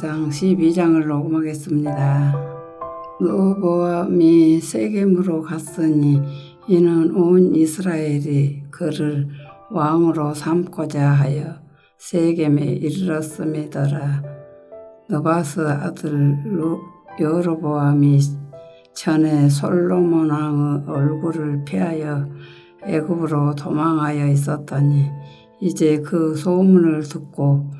열왕기상 12장을 녹음하겠습니다. 노보암이 세겜으로 갔으니 이는 온 이스라엘이 그를 왕으로 삼고자 하여 세겜에 이르렀음이더라. 너바스 아들 여로보암이 전에 솔로몬 왕의 얼굴을 피하여 애굽으로 도망하여 있었더니 이제 그 소문을 듣고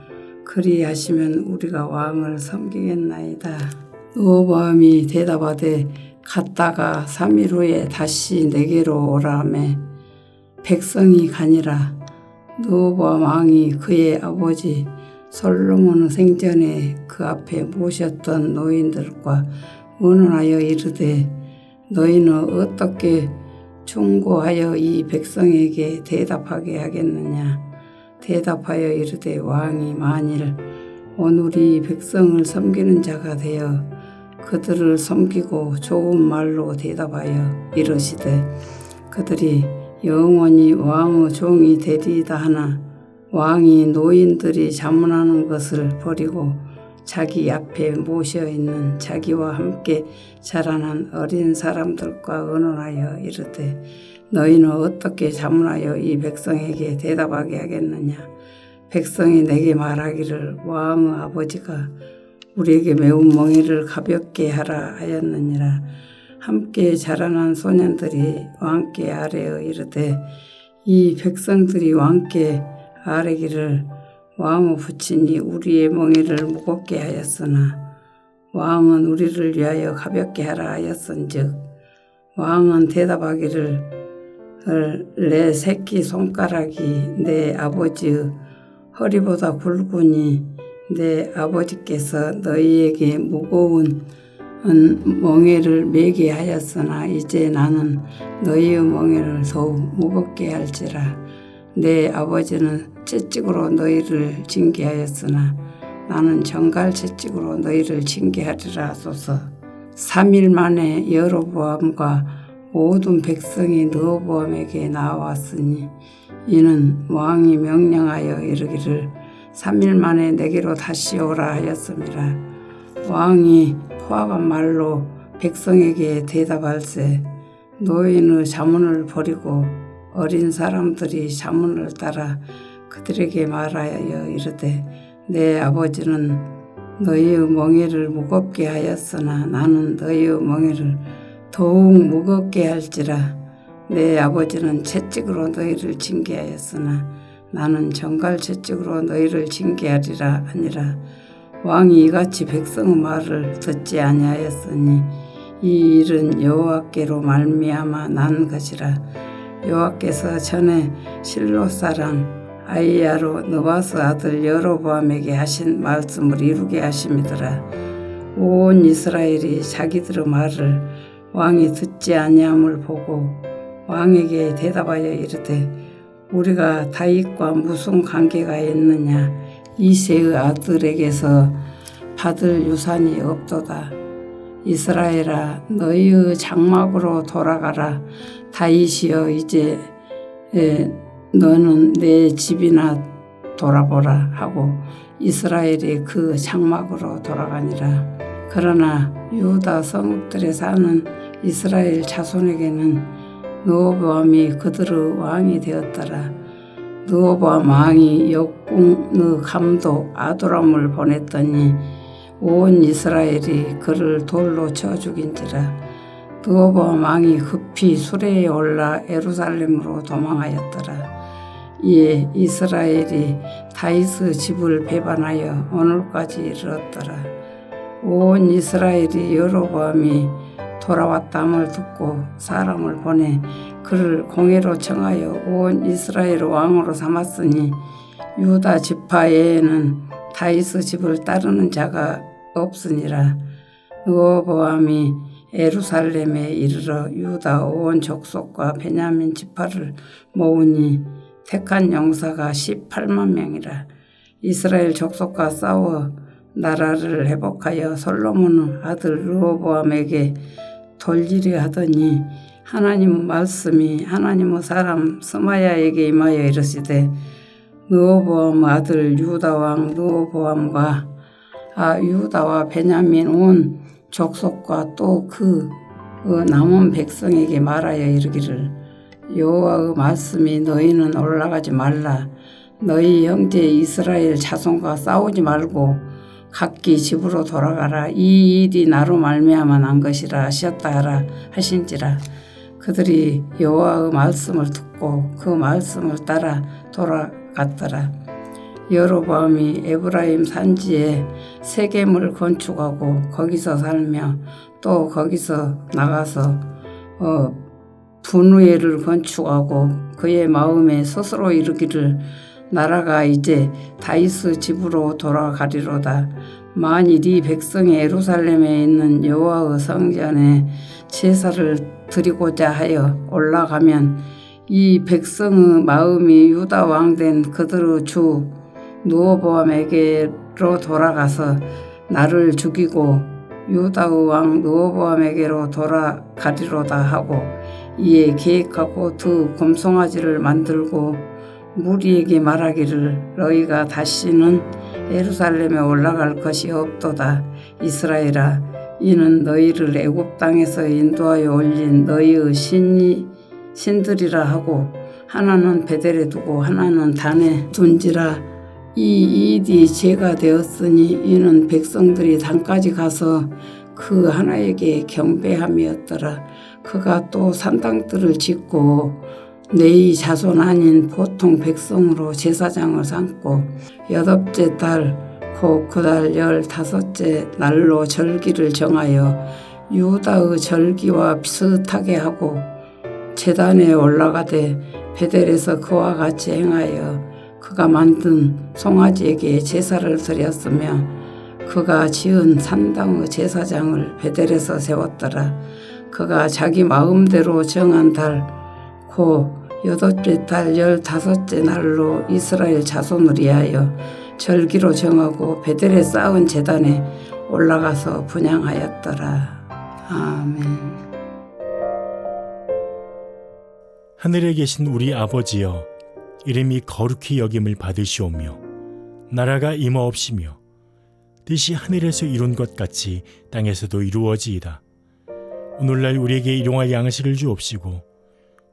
그리하시면 우리가 왕을 섬기겠나이다. 노보암이 대답하되 갔다가 3일 후에 다시 내게로 오라매 백성이 가니라 노보암 왕이 그의 아버지 솔로몬 생전에 그 앞에 모셨던 노인들과 의논하여 이르되 너희는 어떻게 충고하여 이 백성에게 대답하게 하겠느냐 대답하여 이르되 왕이 만일 오늘이 백성을 섬기는 자가 되어 그들을 섬기고 좋은 말로 대답하여 이르시되 그들이 영원히 왕의 종이 되리이다 하나 왕이 노인들이 자문하는 것을 버리고 자기 앞에 모셔 있는 자기와 함께 자라난 어린 사람들과 의논하여 이르되 너희는 어떻게 자문하여 이 백성에게 대답하게 하겠느냐? 백성이 내게 말하기를 왕의 아버지가 우리에게 매운 멍에를 가볍게 하라 하였느니라. 함께 자라난 소년들이 왕께 아뢰어 이르되 이 백성들이 왕께 아뢰기를 왕의 부친이 우리의 멍에를 무겁게 하였으나 왕은 우리를 위하여 가볍게 하라 하였은즉 왕은 대답하기를 내 새끼 손가락이 내 아버지의 허리보다 굵으니 내 아버지께서 너희에게 무거운 멍에를 매게 하였으나 이제 나는 너희의 멍에를 더욱 무겁게 할지라. 내 아버지는 채찍으로 너희를 징계하였으나 나는 정갈 채찍으로 너희를 징계하리라 하소서. 3일 만에 여로보암과 모든 백성이 느보암에게 나왔으니 이는 왕이 명령하여 이르기를 3일 만에 내게로 다시 오라 하였습니다. 왕이 화한 말로 백성에게 대답할세 노인의 자문을 버리고 어린 사람들이 자문을 따라 그들에게 말하여 이르되 내 아버지는 너희의 멍에를 무겁게 하였으나 나는 너희의 멍에를 더욱 무겁게 할지라 내 아버지는 채찍으로 너희를 징계하였으나 나는 정갈 채찍으로 너희를 징계하리라 아니라. 왕이 이같이 백성의 말을 듣지 아니하였으니 이 일은 여호와께로 말미암아 난 것이라. 여호와께서 전에 실로 사람 아이야로 느바스 아들 여로보암에게 하신 말씀을 이루게 하심이더라. 온 이스라엘이 자기들의 말을 왕이 듣지 아니함을 보고 왕에게 대답하여 이르되 우리가 다윗과 무슨 관계가 있느냐? 이세의 아들에게서 받을 유산이 없도다. 이스라엘아 너희의 장막으로 돌아가라. 다윗이여 이제 너는 내 집이나 돌아보라 하고 이스라엘이 그 장막으로 돌아가니라. 그러나 유다 성읍들에 사는 이스라엘 자손에게는 느보암이 그들의 왕이 되었더라. 느보암 왕이 역궁의 감독 아도람을 보냈더니 온 이스라엘이 그를 돌로 쳐 죽인지라. 느보암 왕이 급히 수레에 올라 에루살렘으로 도망하였더라. 이에 이스라엘이 다윗의 집을 배반하여 오늘까지 이르렀더라. 온 이스라엘이 여로보암이 돌아왔다함을 듣고 사람을 보내 그를 공회로 청하여 온 이스라엘 왕으로 삼았으니 유다 지파에는 다이스 집을 따르는 자가 없으니라. 느호보암이 에루살렘에 이르러 유다 온 족속과 베냐민 지파를 모으니 택한 용사가 18만 명이라. 이스라엘 족속과 싸워 나라를 회복하여 솔로몬 아들 르호보암에게 돌리려 하더니 하나님 말씀이 하나님의 사람 스마야에게 임하여 이르시되 느호보암 아들 유다 왕 느호보암과 아 유다와 베냐민 온 족속과 또그 남은 백성에게 말하여 이르기를 여호와의 말씀이 너희는 올라가지 말라. 너희 형제 이스라엘 자손과 싸우지 말고 각기 집으로 돌아가라. 이 일이 나로 말미암아 난 것이라 하셨다 하라 하신지라. 그들이 여호와의 말씀을 듣고 그 말씀을 따라 돌아갔더라. 여로보암이 에브라임 산지에 세겜을 건축하고 거기서 살며 또 거기서 나가서 어, 분우엘을 건축하고 그의 마음에 스스로 이르기를 나라가 이제 다이스 집으로 돌아가리로다. 만일 이 백성이 예루살렘에 있는 여호와의 성전에 제사를 드리고자 하여 올라가면 이 백성의 마음이 유다 왕 된 그들의 주 누호보암에게로 돌아가서 나를 죽이고 유다의 왕 누호보암에게로 돌아가리로다 하고 이에 계획하고 두 곰송아지를 만들고 무리에게 말하기를 너희가 다시는 예루살렘에 올라갈 것이 없도다 이스라엘아 이는 너희를 애굽 땅에서 인도하여 올린 너희의 신이 신들이라 하고 하나는 베델에 두고 하나는 단에 둔지라 이 일이 죄가 되었으니 이는 백성들이 단까지 가서 그 하나에게 경배함이었더라. 그가 또 산당들을 짓고 네이 자손 아닌 보통 백성으로 제사장을 삼고 여덟째 달 곧 그달 열다섯째 날로 절기를 정하여 유다의 절기와 비슷하게 하고 제단에 올라가되 베델에서 그와 같이 행하여 그가 만든 송아지에게 제사를 드렸으며 그가 지은 산당의 제사장을 베델에서 세웠더라. 그가 자기 마음대로 정한 달, 고 여덟째 달 열다섯째 날로 이스라엘 자손을 위하여 절기로 정하고 베델에 쌓은 제단에 올라가서 분양하였더라. 아멘. 하늘에 계신 우리 아버지여 이름이 거룩히 여김을 받으시오며 나라가 임하옵시며 뜻이 하늘에서 이룬 것 같이 땅에서도 이루어지이다. 오늘날 우리에게 일용할 양식을 주옵시고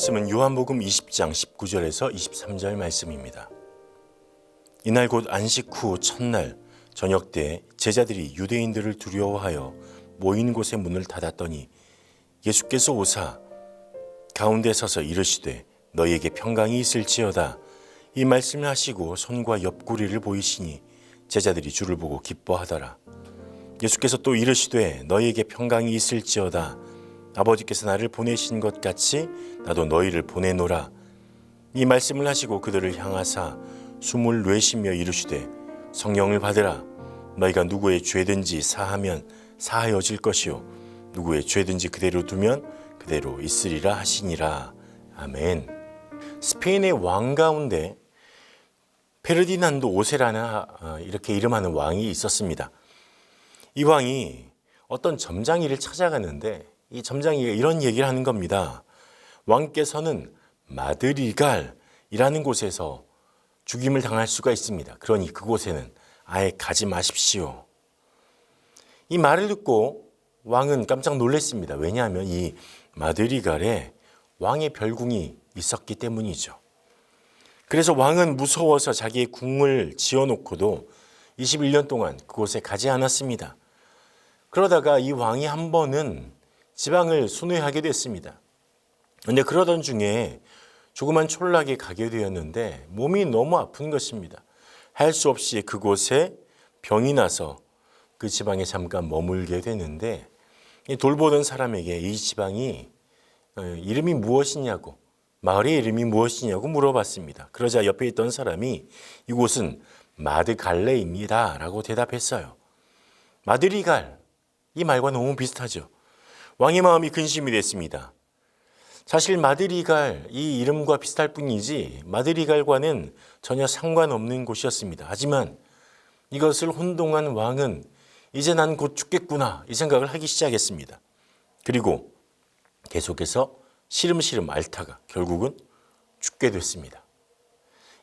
말씀은 요한복음 20장 19절에서 23절 말씀입니다. 이날 곧 안식 후 첫날 저녁 때 제자들이 유대인들을 두려워하여 모인 곳의 문을 닫았더니 예수께서 오사 가운데 서서 이르시되 너희에게 평강이 있을지어다. 이 말씀을 하시고 손과 옆구리를 보이시니 제자들이 주를 보고 기뻐하더라. 예수께서 또 이르시되 너희에게 평강이 있을지어다 아버지께서 나를 보내신 것 같이 나도 너희를 보내노라. 이 말씀을 하시고 그들을 향하사 숨을 내쉬며 이르시되 성령을 받으라. 너희가 누구의 죄든지 사하면 사하여질 것이요. 누구의 죄든지 그대로 두면 그대로 있으리라 하시니라. 아멘. 스페인의 왕 가운데 페르디난도 오세라나 어, 이렇게 이름하는 왕이 있었습니다. 이 왕이 어떤 점장이를 찾아가는데 이 점장이가 이런 얘기를 하는 겁니다. 왕께서는 마드리갈이라는 곳에서 죽임을 당할 수가 있습니다. 그러니 그곳에는 아예 가지 마십시오. 이 말을 듣고 왕은 깜짝 놀랐습니다. 왜냐하면 이 마드리갈에 왕의 별궁이 있었기 때문이죠. 그래서 왕은 무서워서 자기의 궁을 지어놓고도 21년 동안 그곳에 가지 않았습니다. 그러다가 이 왕이 한 번은 지방을 순회하게 됐습니다. 근데 그러던 중에 조그만 촌락에 가게 되었는데 몸이 너무 아픈 것입니다. 할 수 없이 그곳에 병이 나서 그 지방에 잠깐 머물게 되는데 이 돌보던 사람에게 이 지방이 어, 이름이 무엇이냐고 마을의 이름이 무엇이냐고 물어봤습니다. 그러자 옆에 있던 사람이 이곳은 마드갈레입니다. 라고 대답했어요. 마드리갈. 이 말과 너무 비슷하죠. 왕의 마음이 근심이 됐습니다. 사실 마드리갈 이 이름과 비슷할 뿐이지 마드리갈과는 전혀 상관없는 곳이었습니다. 하지만 이것을 혼동한 왕은 이제 난 곧 죽겠구나 이 생각을 하기 시작했습니다. 그리고 계속해서 시름시름 앓다가 결국은 죽게 됐습니다.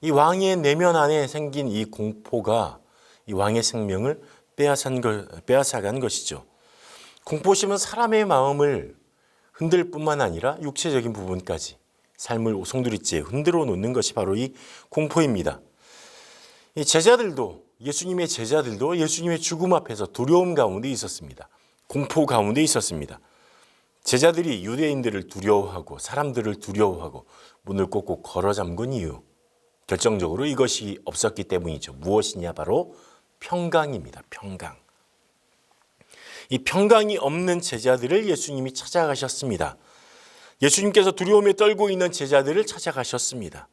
이 왕의 내면 안에 생긴 이 공포가 이 왕의 생명을 빼앗아간 것이죠. 공포심은 사람의 마음을 흔들 뿐만 아니라 육체적인 부분까지 삶을 오송두리째 흔들어 놓는 것이 바로 이 공포입니다. 이 제자들도 예수님의 제자들도 예수님의 죽음 앞에서 두려움 가운데 있었습니다. 공포 가운데 있었습니다. 제자들이 유대인들을 두려워하고 사람들을 두려워하고 문을 꼭꼭 걸어 잠근 이유 결정적으로 이것이 없었기 때문이죠. 무엇이냐 바로 평강입니다. 평강. 이 평강이 없는 제자들을 예수님이 찾아가셨습니다. 예수님께서 두려움에 떨고 있는 제자들을 찾아가셨습니다.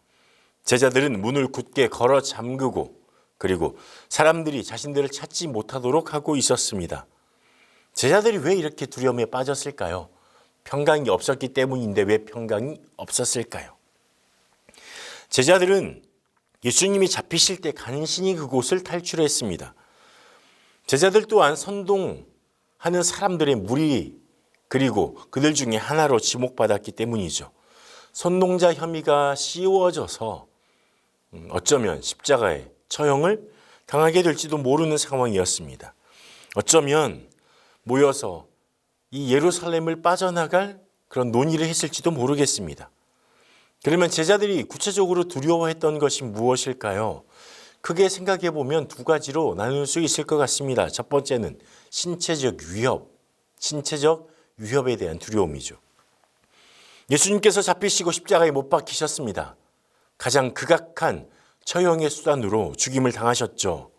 제자들은 문을 굳게 걸어 잠그고 그리고 사람들이 자신들을 찾지 못하도록 하고 있었습니다. 제자들이 왜 이렇게 두려움에 빠졌을까요? 평강이 없었기 때문인데 왜 평강이 없었을까요? 제자들은 예수님이 잡히실 때 간신히 그곳을 탈출했습니다. 제자들 또한 선동 하는 사람들의 무리 그리고 그들 중에 하나로 지목받았기 때문이죠. 선동자 혐의가 씌워져서 음, 어쩌면 십자가에 처형을 당하게 될지도 모르는 상황이었습니다. 어쩌면 모여서 이 예루살렘을 빠져나갈 그런 논의를 했을지도 모르겠습니다. 그러면 제자들이 구체적으로 두려워했던 것이 무엇일까요? 크게 생각해 보면 두 가지로 나눌 수 있을 것 같습니다. 첫 번째는 신체적 위협, 신체적 위협에 대한 두려움이죠. 예수님께서 잡히시고 십자가에 못 박히셨습니다. 가장 극악한 처형의 수단으로 죽임을 당하셨죠.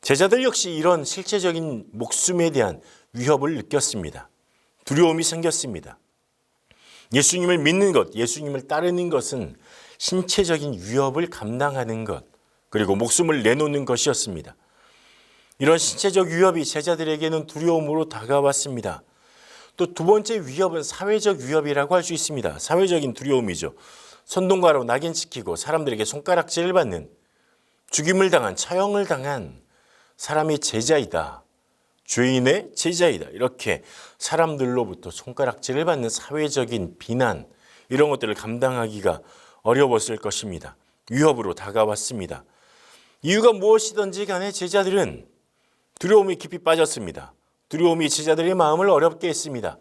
제자들 역시 이런 실체적인 목숨에 대한 위협을 느꼈습니다. 두려움이 생겼습니다. 예수님을 믿는 것, 예수님을 따르는 것은 신체적인 위협을 감당하는 것, 그리고 목숨을 내놓는 것이었습니다. 이런 신체적 위협이 제자들에게는 두려움으로 다가왔습니다. 또 두 번째 위협은 사회적 위협이라고 할 수 있습니다. 사회적인 두려움이죠. 선동가로 낙인 찍히고 사람들에게 손가락질을 받는 죽임을 당한 처형을 당한 사람의 제자이다. 죄인의 제자이다. 이렇게 사람들로부터 손가락질을 받는 사회적인 비난 이런 것들을 감당하기가 어려웠을 것입니다. 위협으로 다가왔습니다. 이유가 무엇이든지 간에 제자들은 두려움이 깊이 빠졌습니다. 두려움이 제자들의 마음을 어렵게 했습니다.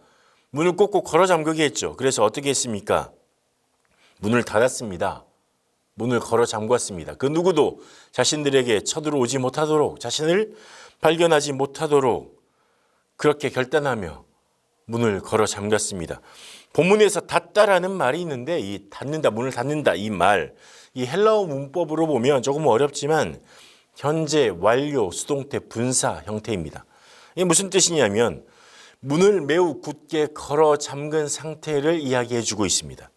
문을 꼭꼭 걸어 잠그게 했죠. 그래서 어떻게 했습니까? 문을 닫았습니다. 문을 걸어 잠갔습니다. 그 누구도 자신들에게 쳐들어오지 못하도록 자신을 발견하지 못하도록 그렇게 결단하며 문을 걸어 잠갔습니다. 본문에서 닫다라는 말이 있는데 이 닫는다 문을 닫는다 이 말 이 헬라어 문법으로 보면 조금 어렵지만 현재 완료 수동태 분사 형태입니다. 이게 무슨 뜻이냐면 문을 매우 굳게 걸어 잠근 상태를 이야기해 주고 있습니다.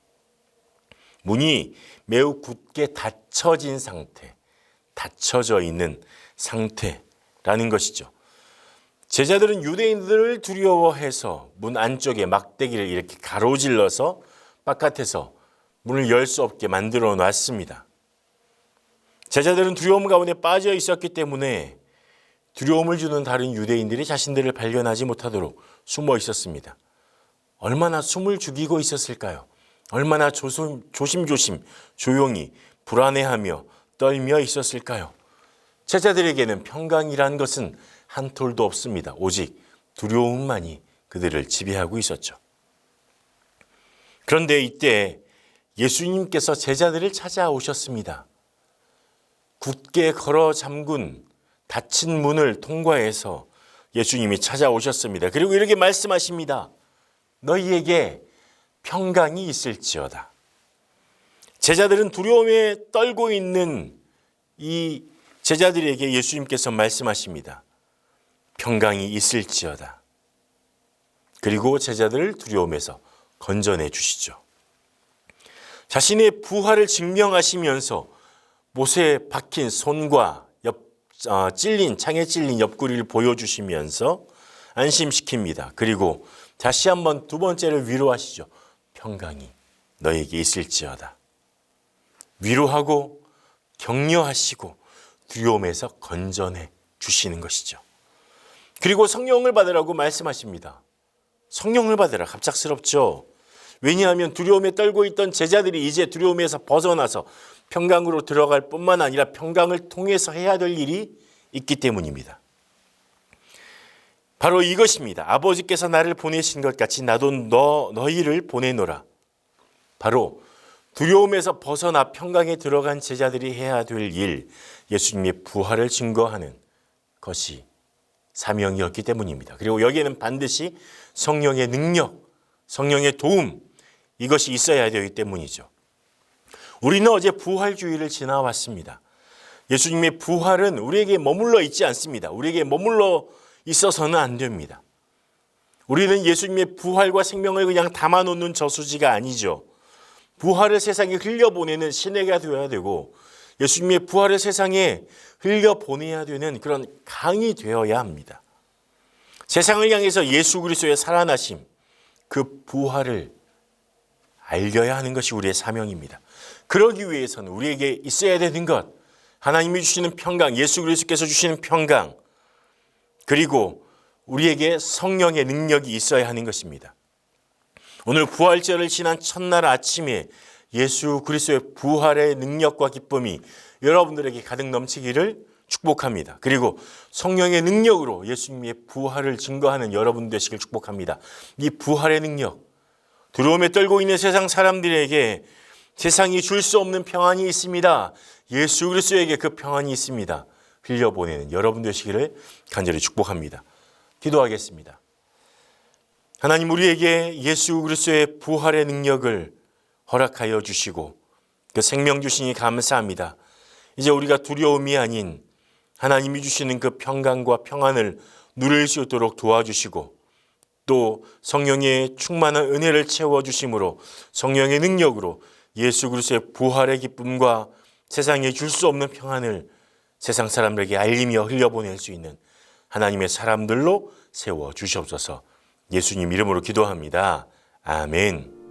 문이 매우 굳게 닫혀진 상태, 닫혀져 있는 상태라는 것이죠. 제자들은 유대인들을 두려워해서 문 안쪽에 막대기를 이렇게 가로질러서 바깥에서 문을 열 수 없게 만들어 놨습니다. 제자들은 두려움 가운데 빠져 있었기 때문에 두려움을 주는 다른 유대인들이 자신들을 발견하지 못하도록 숨어 있었습니다. 얼마나 숨을 죽이고 있었을까요? 얼마나 조심, 조심 조심 조용히 불안해하며 떨며 있었을까요? 제자들에게는 평강이란 것은 한 톨도 없습니다. 오직 두려움만이 그들을 지배하고 있었죠. 그런데 이때 예수님께서 제자들을 찾아오셨습니다. 굳게 걸어 잠근 닫힌 문을 통과해서 예수님이 찾아오셨습니다. 그리고 이렇게 말씀하십니다. 너희에게 평강이 있을지어다. 제자들은 두려움에 떨고 있는 이 제자들에게 예수님께서 말씀하십니다. 평강이 있을지어다. 그리고 제자들을 두려움에서 건져내 주시죠. 자신의 부활을 증명하시면서 못에 박힌 손과 옆, 어, 찔린 창에 찔린 옆구리를 보여주시면서 안심시킵니다. 그리고 다시 한번 두 번째를 위로하시죠. 평강이 너에게 있을지어다. 위로하고 격려하시고 두려움에서 건져내 주시는 것이죠. 그리고 성령을 받으라고 말씀하십니다. 성령을 받으라 갑작스럽죠. 왜냐하면 두려움에 떨고 있던 제자들이 이제 두려움에서 벗어나서 평강으로 들어갈 뿐만 아니라 평강을 통해서 해야 될 일이 있기 때문입니다. 바로 이것입니다. 아버지께서 나를 보내신 것 같이 나도 너 너희를 보내노라. 바로 두려움에서 벗어나 평강에 들어간 제자들이 해야 될 일, 예수님의 부활을 증거하는 것이 사명이었기 때문입니다. 그리고 여기에는 반드시 성령의 능력, 성령의 도움 이것이 있어야 되기 때문이죠. 우리는 어제 부활주의를 지나왔습니다. 예수님의 부활은 우리에게 머물러 있지 않습니다. 우리에게 머물러 있어서는 안 됩니다. 우리는 예수님의 부활과 생명을 그냥 담아놓는 저수지가 아니죠. 부활을 세상에 흘려보내는 신뢰가 되어야 되고 예수님의 부활을 세상에 흘려보내야 되는 그런 강이 되어야 합니다. 세상을 향해서 예수 그리스도의 살아나심, 그 부활을 알려야 하는 것이 우리의 사명입니다. 그러기 위해서는 우리에게 있어야 되는 것, 하나님이 주시는 평강, 예수 그리스도께서 주시는 평강, 그리고 우리에게 성령의 능력이 있어야 하는 것입니다. 오늘 부활절을 지난 첫날 아침에 예수 그리스도의 부활의 능력과 기쁨이 여러분들에게 가득 넘치기를 축복합니다. 그리고 성령의 능력으로 예수님의 부활을 증거하는 여러분 되시길 축복합니다. 이 부활의 능력, 두려움에 떨고 있는 세상 사람들에게 세상이 줄 수 없는 평안이 있습니다. 예수 그리스도에게 그 평안이 있습니다. 흘려보내는 여러분 되시기를 간절히 축복합니다. 기도하겠습니다. 하나님 우리에게 예수 그리스도의 부활의 능력을 허락하여 주시고 그 생명 주시니 감사합니다. 이제 우리가 두려움이 아닌 하나님이 주시는 그 평강과 평안을 누릴 수 있도록 도와주시고 또 성령의 충만한 은혜를 채워 주심으로 성령의 능력으로 예수 그리스도의 부활의 기쁨과 세상에 줄 수 없는 평안을 세상 사람들에게 알리며 흘려보낼 수 있는 하나님의 사람들로 세워 주시옵소서. 예수님 이름으로 기도합니다. 아멘.